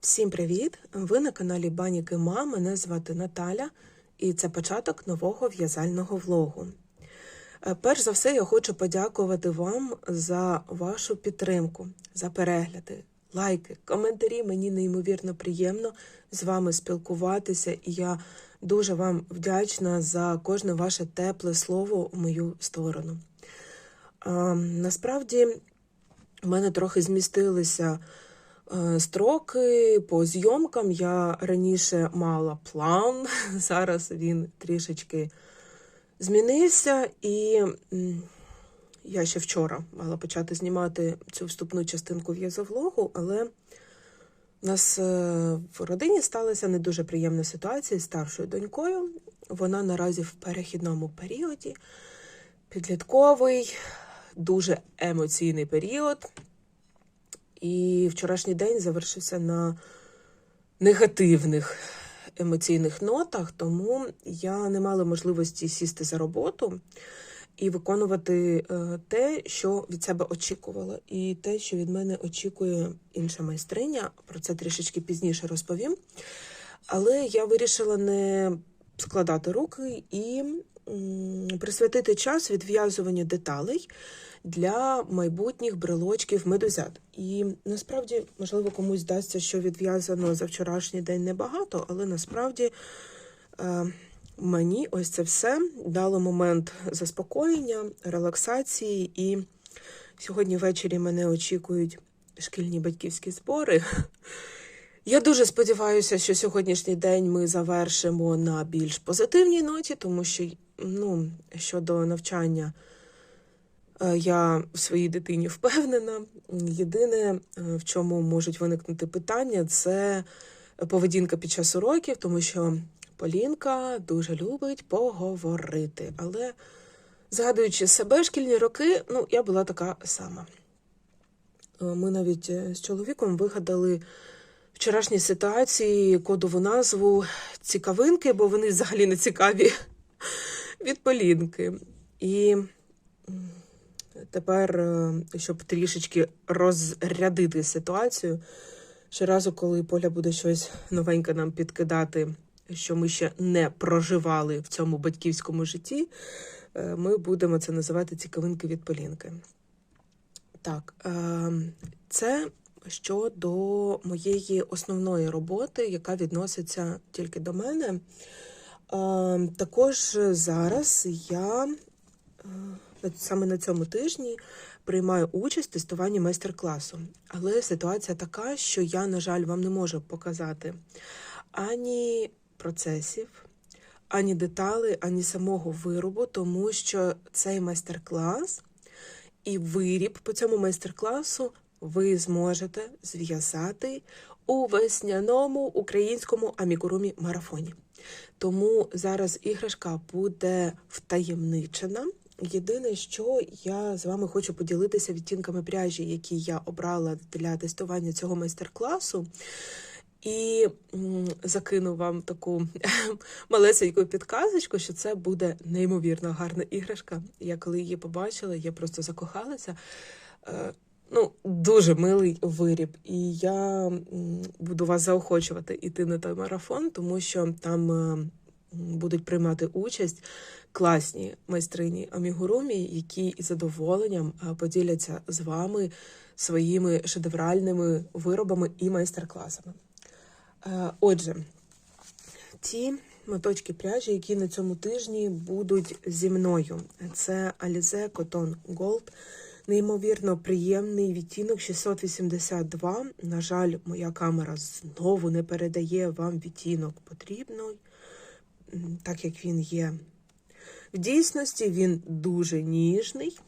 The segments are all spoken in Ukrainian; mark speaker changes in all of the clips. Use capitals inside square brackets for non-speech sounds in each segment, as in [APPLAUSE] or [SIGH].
Speaker 1: Всім привіт! Ви на каналі Баніки Ма. Мене звати Наталя, і це початок нового в'язального влогу. Е, Перш за все, я хочу подякувати вам за вашу підтримку, за перегляди, лайки, коментарі. Мені неймовірно приємно з вами спілкуватися, і я дуже вам вдячна за кожне ваше тепле слово у мою сторону. Е, Насправді, в мене трохи змістилися строки по зйомкам. Я раніше мала план, [LAUGHS] зараз він трішечки змінився, і я ще вчора мала почати знімати цю вступну частинку в'язовлогу, але у нас е, в родині сталася не дуже приємна ситуація з старшою донькою. Вона наразі в перехідному періоді, підлітковий, дуже емоційний період. І вчорашній день завершився на негативних емоційних нотах, тому я не мала можливості сісти за роботу і виконувати е, те, що від себе очікувала, і те, що від мене очікує інша майстриня. Про це трішечки пізніше розповім. Але я вирішила не складати руки і присвятити час відв'язуванню деталей для майбутніх брелочків медузят. І насправді, можливо, комусь здасться, що відв'язано за вчорашній день небагато, але насправді е, мені ось це все дало момент заспокоєння, релаксації. І сьогодні ввечері мене очікують шкільні батьківські збори. Я дуже сподіваюся, що сьогоднішній день ми завершимо на більш позитивній ноті, тому що ну, щодо навчання е, я в своїй дитині впевнена. Єдине, е, в чому можуть виникнути питання, це поведінка під час уроків, тому що Полінка дуже любить поговорити. Але згадуючи себе шкільні роки, ну, я була така сама. Е, Ми навіть з чоловіком вигадали вчорашній ситуації кодову назву цікавинки, бо вони взагалі не цікаві від Полінки. І тепер, е, щоб трішечки розрядити ситуацію, щоразу, коли Поля буде щось новеньке нам підкидати, що ми ще не проживали в цьому батьківському житті, е, ми будемо це називати цікавинки від Полінки. Так, е, це щодо моєї основної роботи, яка відноситься тільки до мене. Е, Також зараз я е, саме на цьому тижні приймаю участь в тестуванні майстер-класу. Але ситуація така, що я, на жаль, вам не можу показати ані процесів, ані деталей, ані самого виробу, тому що цей майстер-клас і виріб по цьому майстер-класу ви зможете зв'язати у весняному українському амігурумі марафоні. Тому зараз іграшка буде втаємничена. Єдине, що я з вами хочу поділитися відтінками пряжі, які я обрала для тестування цього майстер-класу. І закину вам таку [LAUGHS] малесеньку підказочку, що це буде неймовірно гарна іграшка. Я коли її побачила, я просто закохалася. Ну, дуже милий виріб. І я буду вас заохочувати іти на той марафон, тому що там е, будуть приймати участь класні майстрині амігурумі, які із задоволенням е, поділяться з вами своїми шедевральними виробами і майстер-класами. Е, Отже, ті моточки пряжі, які на цьому тижні будуть зі мною. Це Alize Cotton Gold. Неймовірно приємний відтінок 682. На жаль, моя камера знову не передає вам відтінок потрібний, так як він є. В дійсності він дуже ніжний.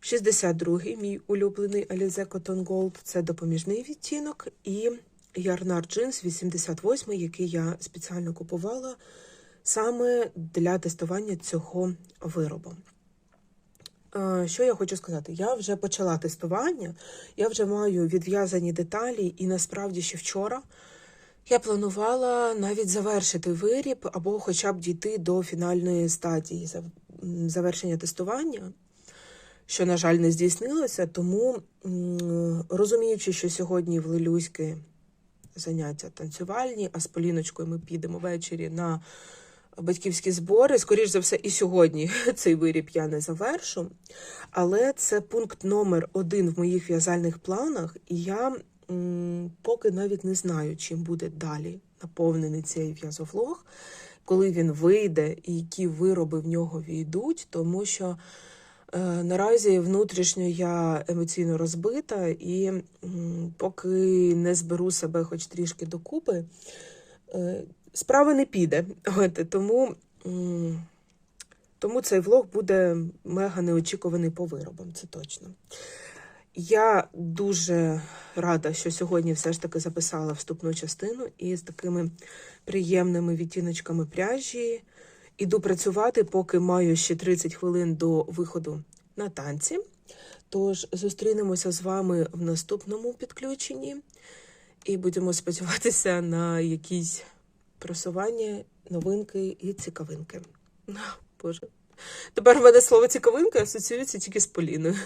Speaker 1: 62-й мій улюблений Alize Cotton Gold – це допоміжний відтінок. І Ярнар Джинс 88, який я спеціально купувала саме для тестування цього виробу. Е, Що я хочу сказати? Я вже почала тестування, я вже маю відв'язані деталі, і насправді ще вчора я планувала навіть завершити виріб або хоча б дійти до фінальної стадії завершення тестування. що, на жаль, не здійснилося. Тому, розуміючи, що сьогодні в Лилюськи заняття танцювальні, а з Поліночкою ми підемо ввечері на батьківські збори. Скоріш за все, і сьогодні [LAUGHS] цей виріб я не завершу. Але це пункт номер один в моїх в'язальних планах, і я м, поки навіть не знаю, чим буде далі наповнений цей в'язовлог, коли він вийде і які вироби в нього війдуть, тому що е, наразі внутрішньо я емоційно розбита, і поки не зберу себе хоч трішки докупи, справа не піде. От, тому, тому цей влог буде мега неочікуваний по виробам, це точно. Я дуже рада, що сьогодні все ж таки записала вступну частину і з такими приємними відтіночками пряжі. Іду працювати, поки маю ще 30 хвилин до виходу на танці. Тож зустрінемося з вами в наступному підключенні і будемо сподіватися на якісь просування, новинки і цікавинки. [LAUGHS] Боже. Тепер в мене слово цікавинка асоціюється тільки з Поліною.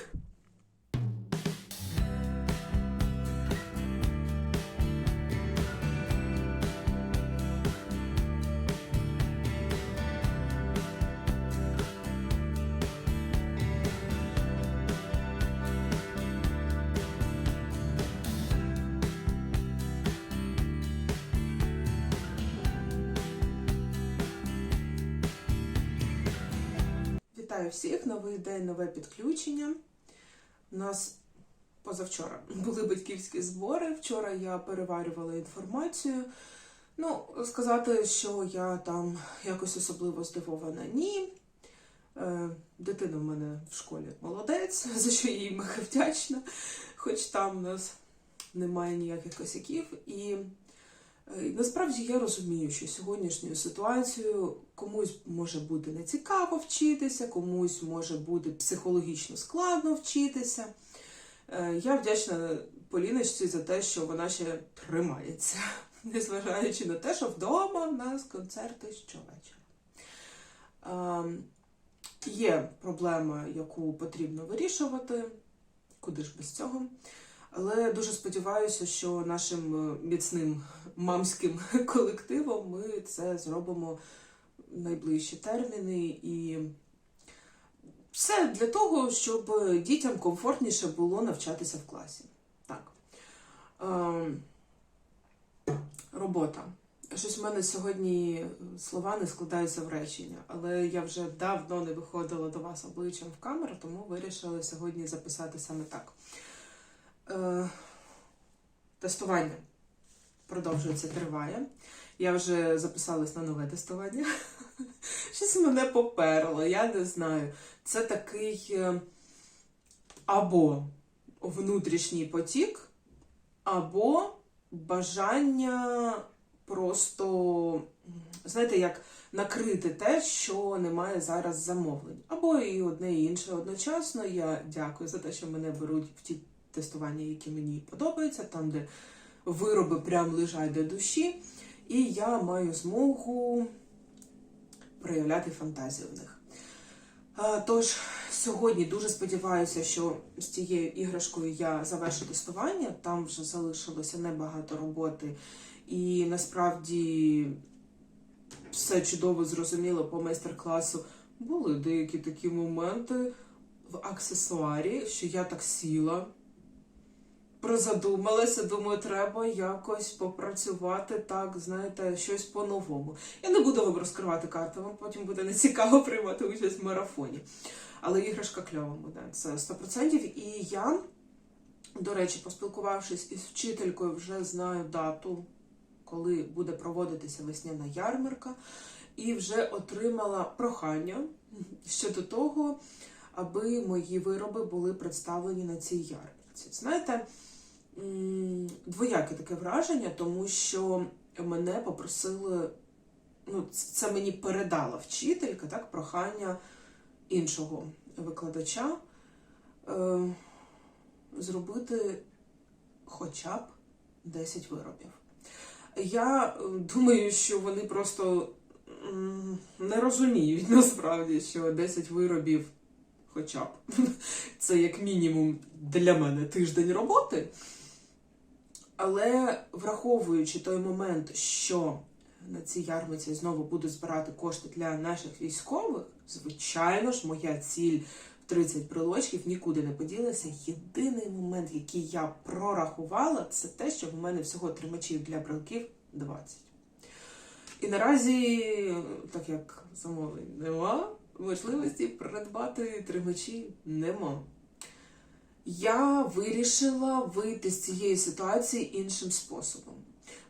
Speaker 1: Вітаю всіх! Новий день, нове підключення. У нас позавчора [LAUGHS] були батьківські збори. Вчора я переварювала інформацію. Ну, сказати, що я там якось особливо здивована, ні. Е, Дитина в мене в школі молодець, [LAUGHS] за що їй мега вдячна, хоч там у нас немає ніяких косяків. І Е, Насправді я розумію, що сьогоднішньою ситуацією комусь може бути нецікаво вчитися, комусь може бути психологічно складно вчитися. Е, Я вдячна Поліночці за те, що вона ще тримається, [LAUGHS] незважаючи на те, що вдома в нас концерти щовечора. Ем, Є проблема, яку потрібно вирішувати, куди ж без цього. Але дуже сподіваюся, що нашим е, міцним мамським [LAUGHS] колективом ми це зробимо найближчі терміни. І все для того, щоб дітям комфортніше було навчатися в класі. Так. Ем, робота. Щось в мене сьогодні слова не складаються в речення, але я вже давно не виходила до вас обличчям в камеру, тому вирішила сьогодні записати саме так. Е, тестування продовжується, триває. Я вже записалась на нове тестування. [LAUGHS] Щось мене поперло, я не знаю. Це такий е, або внутрішній потік, або бажання просто, знаєте, як накрити те, що немає зараз замовлень. Або і одне, і інше одночасно. Я дякую за те, що мене беруть в ті тестування, які мені подобаються, там, де вироби прям лежать до душі, і я маю змогу проявляти фантазію в них. Тож, сьогодні дуже сподіваюся, що з цією іграшкою я завершу тестування. Там вже залишилося небагато роботи, і насправді все чудово зрозуміло по майстер-класу. Були деякі такі моменти в аксесуарі, що я так сіла, прозадумалася, думаю, треба якось попрацювати так, знаєте, щось по-новому. Я не буду вам розкривати карти, вам потім буде нецікаво приймати участь в марафоні. Але іграшка кльова буде, це 100%. І я, до речі, поспілкувавшись із вчителькою, вже знаю дату, коли буде проводитися весняна ярмарка, і вже отримала прохання щодо того, аби мої вироби були представлені на цій ярмарці. Знаєте, двояке таке враження, тому що мене попросили, ну, це мені передала вчителька, так, прохання іншого викладача е, зробити хоча б 10 виробів. Я е, думаю, що вони просто не розуміють насправді, що 10 виробів хоча б [LAUGHS] це як мінімум для мене тиждень роботи. Але враховуючи той момент, що на цій ярмарці знову буду збирати кошти для наших військових, звичайно ж, моя ціль в 30 брелочків нікуди не поділася. Єдиний момент, який я прорахувала, це те, що в мене всього тримачів для брелків 20. І наразі, так як замовлень нема, можливості придбати тримачі нема. Я вирішила вийти з цієї ситуації іншим способом.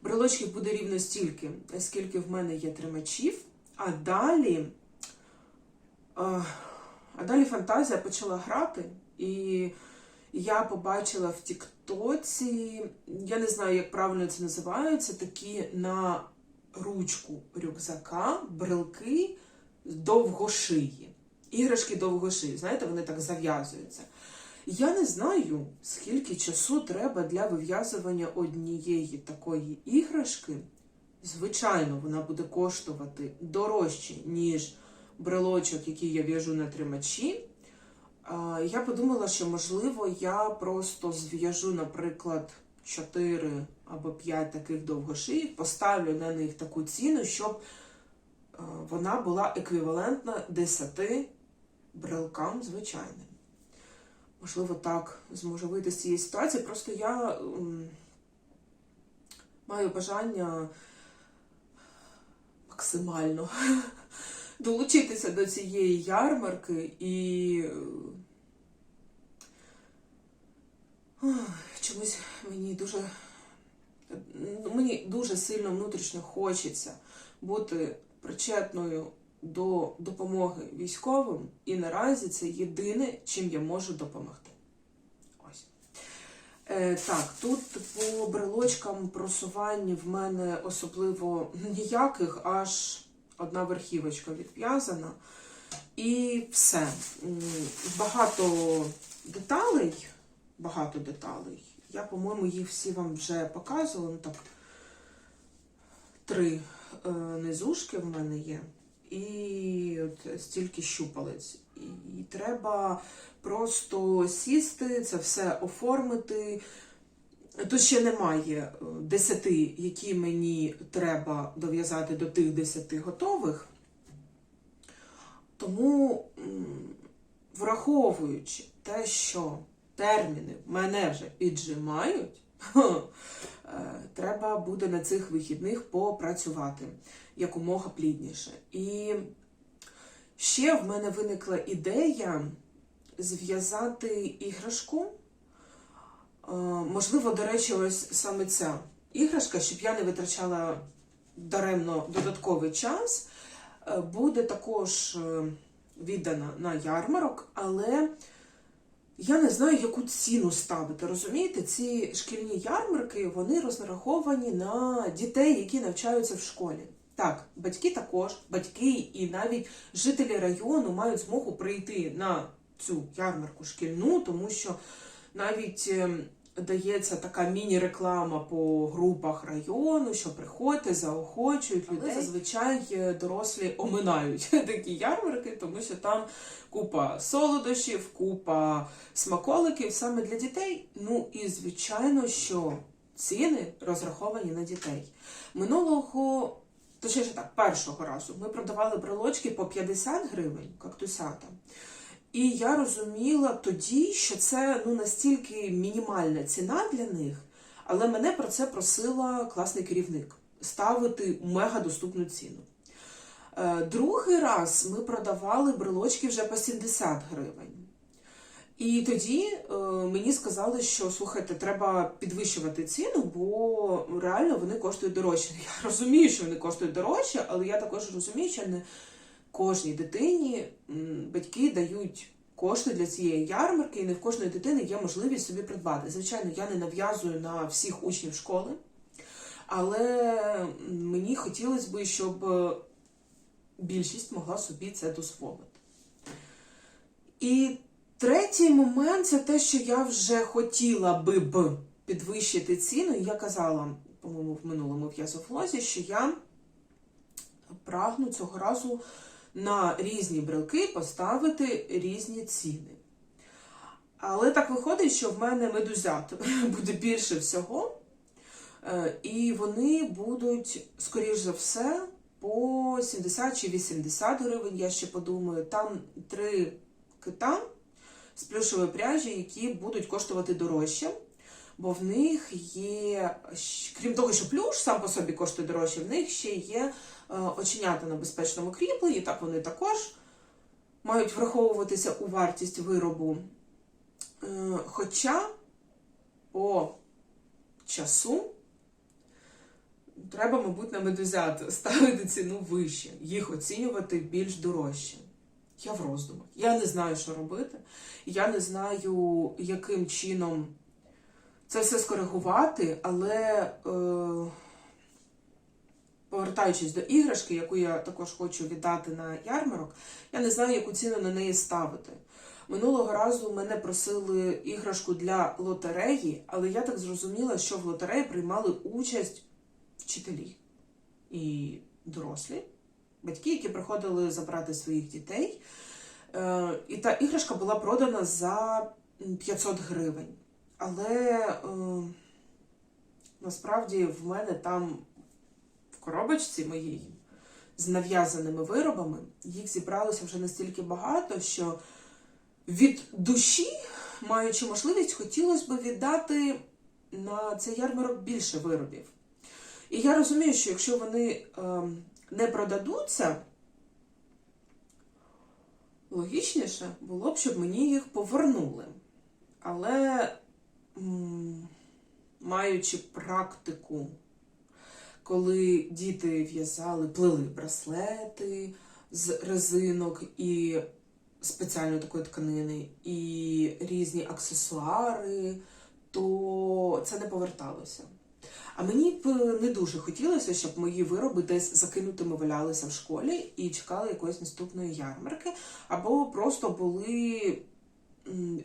Speaker 1: Брелочків буде рівно стільки, скільки в мене є тримачів, а далі, а, а далі фантазія почала грати, і я побачила в Тіктоці, я не знаю, як правильно це називається, такі на ручку рюкзака брелки довгошиї. Іграшки довгошиї, знаєте, вони так зав'язуються. Я не знаю, скільки часу треба для вив'язування однієї такої іграшки. Звичайно, вона буде коштувати дорожче, ніж брелочок, який я в'яжу на тримачі. Я подумала, що можливо я просто зв'яжу, наприклад, 4 або 5 таких довгошиїв, поставлю на них таку ціну, щоб вона була еквівалентна 10 брелкам звичайним. Можливо, так зможу вийти з цієї ситуації. Просто я маю бажання максимально [LAUGHS] долучитися до цієї ярмарки і е, чомусь мені дуже мені дуже сильно внутрішньо хочеться бути причетною до допомоги військовим, і наразі це єдине, чим я можу допомогти. Е, так, тут по брелочкам просування в мене особливо ніяких, аж одна верхівочка відв'язана. І все. Багато деталей, багато деталей. Я, по-моєму, їх всі вам вже показувала. Ну так, три е, низушки в мене є. І от стільки щупалець. І треба просто сісти, це все оформити. Тут ще немає е, десяти, які мені треба дов'язати до тих десяти готових. Тому, враховуючи те, що терміни мене вже піджимають, треба буде на цих вихідних попрацювати якомога плідніше. І ще в мене виникла ідея зв'язати іграшку. Е, Можливо, до речі, ось саме ця іграшка, щоб я не витрачала даремно додатковий час, е, буде також е, віддана на ярмарок, але я не знаю, яку ціну ставити. Розумієте, ці шкільні ярмарки вони розраховані на дітей, які навчаються в школі. Так, батьки також, батьки і навіть жителі району мають змогу прийти на цю ярмарку шкільну, тому що навіть ем, дається така міні-реклама по групах району, що приходьте, заохочують людей. Але зазвичай е, дорослі оминають [LAUGHS] такі ярмарки, тому що там купа солодощів, купа смаколиків саме для дітей. Ну і звичайно, що ціни розраховані на дітей. Минулого, точніше так, першого разу ми продавали брелочки по 50 гривень, кактусята. І я розуміла тоді, що це ну настільки мінімальна ціна для них, але мене про це просила класний керівник ставити мега доступну ціну. Е, Другий раз ми продавали брелочки вже по 70 гривень. І тоді е, мені сказали, що слухайте, треба підвищувати ціну, бо реально вони коштують дорожче. [LAUGHS] Я розумію, що вони коштують дорожче, але я також розумію, що не кожній дитині батьки дають кошти для цієї ярмарки, і не в кожної дитини є можливість собі придбати. Звичайно, я не нав'язую на всіх учнів школи, але мені хотілося б, щоб е, більшість могла собі це дозволити. І третій момент це те, що я вже хотіла би б підвищити ціну. І я казала, по-моєму, в минулому в'язофлозі, що я прагну цього разу на різні брелки поставити різні ціни. Але так виходить, що в мене медузят [LAUGHS] буде більше всього. Е, І вони будуть, скоріш за все, по 70 чи 80 гривень, я ще подумаю. Там три кита з плюшової пряжі, які будуть коштувати дорожче. Бо в них є, крім того, що плюш сам по собі коштує дорожче, в них ще є е, оченята на безпечному кріпленні, так вони також мають враховуватися у вартість виробу. Е, Хоча по часу треба, мабуть, на медузят ставити ціну вище, їх оцінювати більш дорожче. Я в роздумах. Я не знаю, що робити. Я не знаю, яким чином це все скоригувати, але е, повертаючись до іграшки, яку я також хочу віддати на ярмарок, я не знаю, яку ціну на неї ставити. Минулого разу мене просили іграшку для лотереї, але я так зрозуміла, що в лотереї приймали участь вчителі і дорослі, батьки, які приходили забрати своїх дітей. Е, І та іграшка була продана за 500 гривень. Але е, насправді в мене там в коробочці моїй з нав'язаними виробами їх зібралося вже настільки багато, що від душі, маючи можливість, хотілося б віддати на цей ярмарок більше виробів. І я розумію, що якщо вони е, не продадуться, логічніше було б, щоб мені їх повернули. Але маючи практику, коли діти в'язали, плели браслети з резинок і спеціальної такої тканини, і різні аксесуари, то це не поверталося. А мені б не дуже хотілося, щоб мої вироби десь закинутими валялися в школі і чекали якоїсь наступної ярмарки, або просто були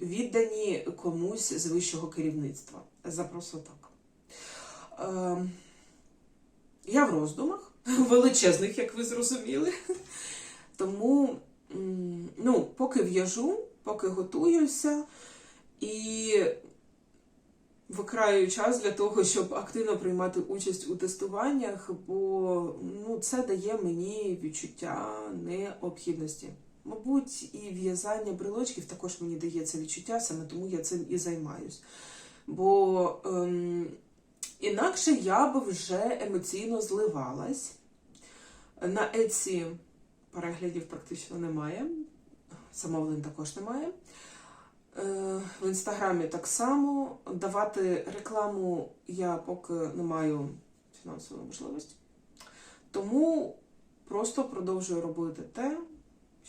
Speaker 1: віддані комусь з вищого керівництва. За так. Е, я в роздумах, [LAUGHS] величезних, як ви зрозуміли. Тому, ну, поки в'яжу, поки готуюся і викраю час для того, щоб активно приймати участь у тестуваннях, бо ну, це дає мені відчуття необхідності. Мабуть, і в'язання брелочків також мені дає це відчуття, саме тому я цим і займаюсь. Бо ем, інакше я би вже емоційно зливалась. На Еці переглядів практично немає, замовлень також немає. Е, В інстаграмі так само. Давати рекламу я поки не маю фінансової можливості. Тому просто продовжую робити те,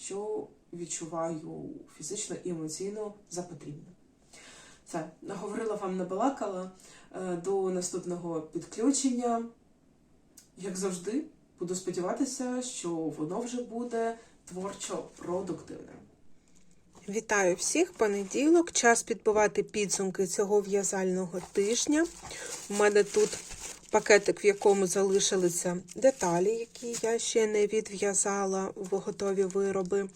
Speaker 1: що відчуваю фізично і емоційно за потрібне. Все, наговорила вам, набалакала. Е, До наступного підключення. Як завжди, буду сподіватися, що воно вже буде творчо продуктивне. Вітаю всіх! Понеділок. Час підбивати підсумки цього в'язального тижня. У мене тут пакетик, в якому залишилися деталі, які я ще не відв'язала в готові вироби.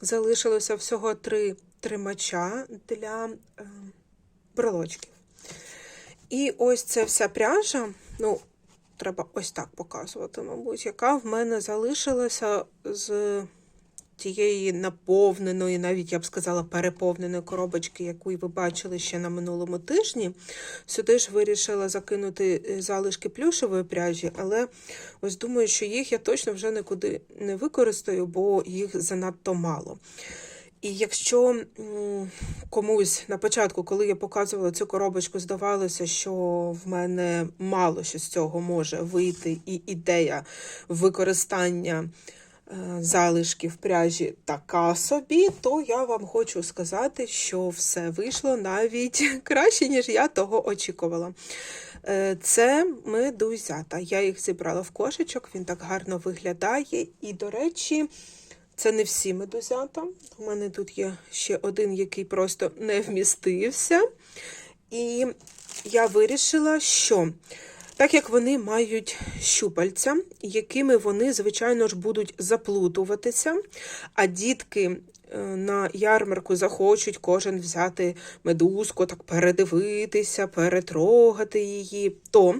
Speaker 1: Залишилося всього три тримача для е, брелочків. І ось це вся пряжа, ну, треба ось так показувати, мабуть, яка в мене залишилася з тієї наповненої, навіть я б сказала, переповненої коробочки, яку ви бачили ще на минулому тижні. Сюди ж вирішила закинути е, залишки плюшевої пряжі, але ось думаю, що їх я точно вже нікуди не використаю, бо їх занадто мало. І якщо комусь на початку, коли я показувала цю коробочку, здавалося, що в мене мало що з цього може вийти, і ідея використання залишків пряжі така собі, то я вам хочу сказати, що все вийшло навіть [LAUGHS] краще, ніж я того очікувала. Е, Це медузята. Я їх зібрала в кошечок, він так гарно виглядає. І, до речі, це не всі медузята. У мене тут є ще один, який просто не вмістився. І я вирішила, що Так як вони мають щупальця, якими вони, звичайно ж, будуть заплутуватися, а дітки е, на ярмарку захочуть кожен взяти медузку, так передивитися, перетрогати її, то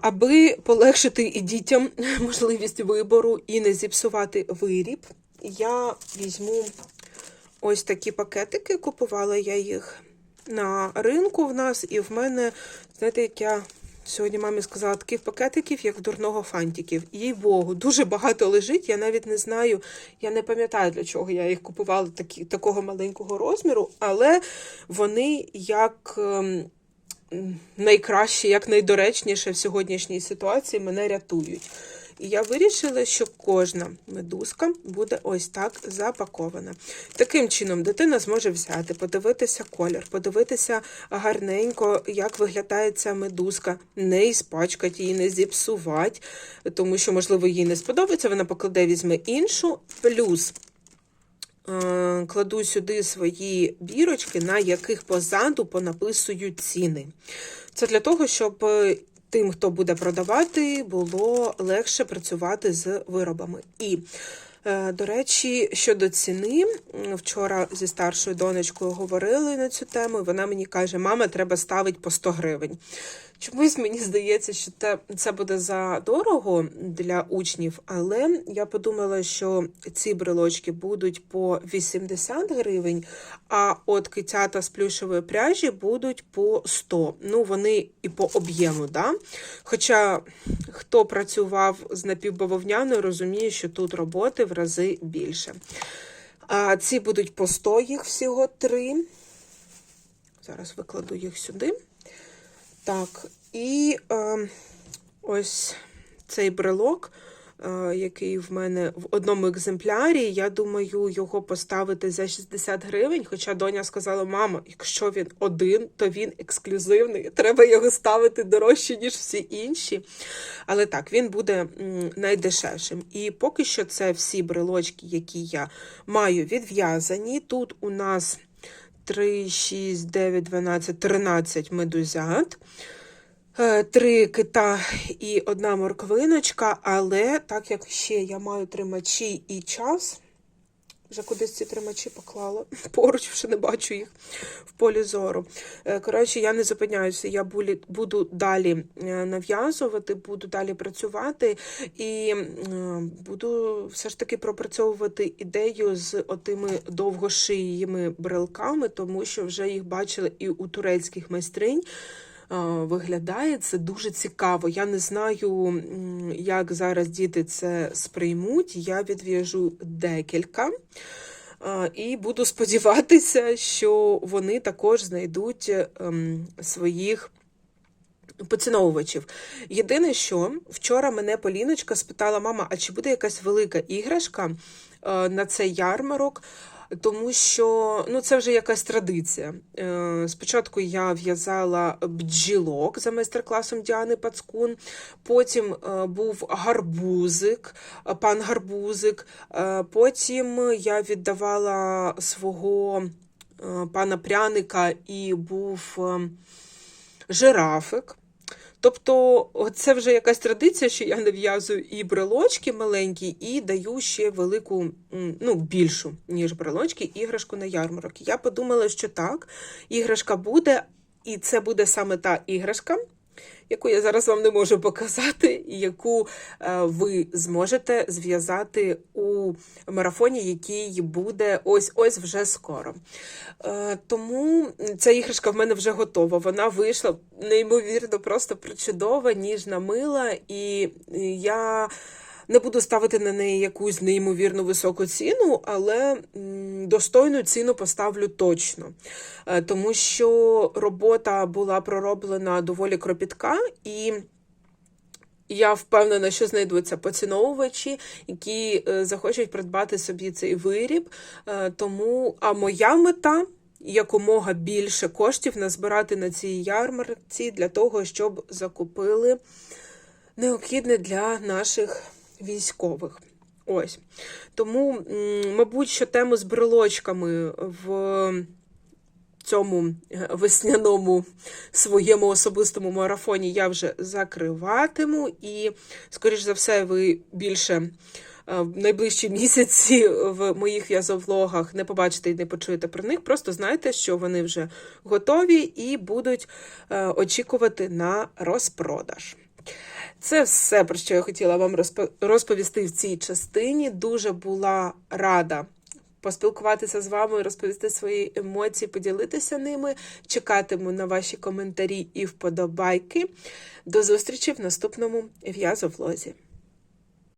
Speaker 1: Аби полегшити і дітям [LAUGHS] можливість вибору і не зіпсувати виріб, я візьму ось такі пакетики. Купувала я їх на ринку в нас, і в мене, знаєте, як я сьогодні мамі сказала, таких пакетиків, як в дурного фантиків. Їй Богу, дуже багато лежить. Я навіть не знаю, я не пам'ятаю, для чого я їх купувала такі, такого маленького розміру, але вони як. ем, найкраще, як найдоречніше в сьогоднішній ситуації мене рятують. І я вирішила, що кожна медузка буде ось так запакована. Таким чином, дитина зможе взяти, подивитися колір, подивитися гарненько, як виглядає ця медузка, не іспачкати її, не зіпсувати, тому що, можливо, їй не сподобається, вона покладе, візьме іншу. Плюс е, кладу сюди свої бірочки, на яких позаду понаписую ціни. Це для того, щоб е, тим, хто буде продавати, було легше працювати з виробами. І, е, до речі, щодо ціни, вчора зі старшою донечкою говорили на цю тему. і Вона мені каже: мама, треба ставити по 100 гривень. Чомусь мені здається, що це буде за дорого для учнів, але я подумала, що ці брелочки будуть по 80 гривень, а от китята з плюшевої пряжі будуть по 100. Ну, вони і по об'єму, да? Хоча хто працював з напівбавовняною, розуміє, що тут роботи в рази більше. А ці будуть по 100, їх всього три. Зараз викладу їх сюди. Так, і е, ось цей брелок, е, який в мене в одному екземплярі, я думаю, його поставити за 60 гривень. Хоча доня сказала, мама, якщо він один, то він ексклюзивний. Треба його ставити дорожче, ніж всі інші. Але так, він буде найдешевшим. І поки що це всі брелочки, які я маю відв'язані. Тут у нас 3, 6, 9, 12, 13 медузят. Е, Три кита і одна морквиночка, але так як ще я маю тримачі і час, вже кудись ці тримачі поклала, [LAUGHS] поруч вже не бачу їх в полі зору. Е, Коротше, я не зупиняюся, я буду далі е, нав'язувати, буду далі працювати і е, буду все ж таки пропрацьовувати ідею з отими довгошиїми брелками, тому що вже їх бачили і у турецьких майстринь. Е, Виглядає це дуже цікаво. Я не знаю, як зараз діти це сприймуть. Я відв'яжу декілька. Е, І буду сподіватися, що вони також знайдуть ем, своїх поціновувачів. Єдине, що вчора мене Поліночка спитала: мама, а чи буде якась велика іграшка е, на цей ярмарок? Тому що ну, це вже якась традиція. Е, Спочатку я в'язала бджілок за майстер-класом Діани Пацкун, потім е, був гарбузик, е, пан гарбузик, потім я віддавала свого пана пряника і був жирафик. Тобто, це вже якась традиція, що я нав'язую і брелочки маленькі, і даю ще велику, ну, більшу, ніж брелочки, іграшку на ярмарок. Я подумала, що так, іграшка буде, і це буде саме та іграшка, яку я зараз вам не можу показати, і яку е, ви зможете зв'язати у марафоні, який буде ось-ось вже скоро. Е, Тому ця іграшка в мене вже готова. Вона вийшла неймовірно, просто причудова, ніжна, мила, і я. Не буду ставити на неї якусь неймовірно високу ціну, але достойну ціну поставлю точно. Е, Тому що робота була пророблена доволі кропітка, і я впевнена, що знайдуться поціновувачі, які е, захочуть придбати собі цей виріб. Е, Тому, а моя мета. Якомога більше коштів назбирати на цій ярмарці для того, щоб закупили необхідне для наших військових. Ось. Тому, мабуть, що тему з брелочками в цьому е, весняному своєму особистому марафоні я вже закриватиму, і, скоріш за все, ви більше е, в найближчі місяці в моїх в'язовлогах не побачите і не почуєте про них. Просто знайте, що вони вже готові і будуть е, очікувати на розпродаж. Це все, про що я хотіла вам розпо- розповісти в цій частині. Дуже була рада поспілкуватися з вами, розповісти свої емоції, поділитися ними. Чекатиму на ваші коментарі і вподобайки. До зустрічі в наступному в'язовлозі.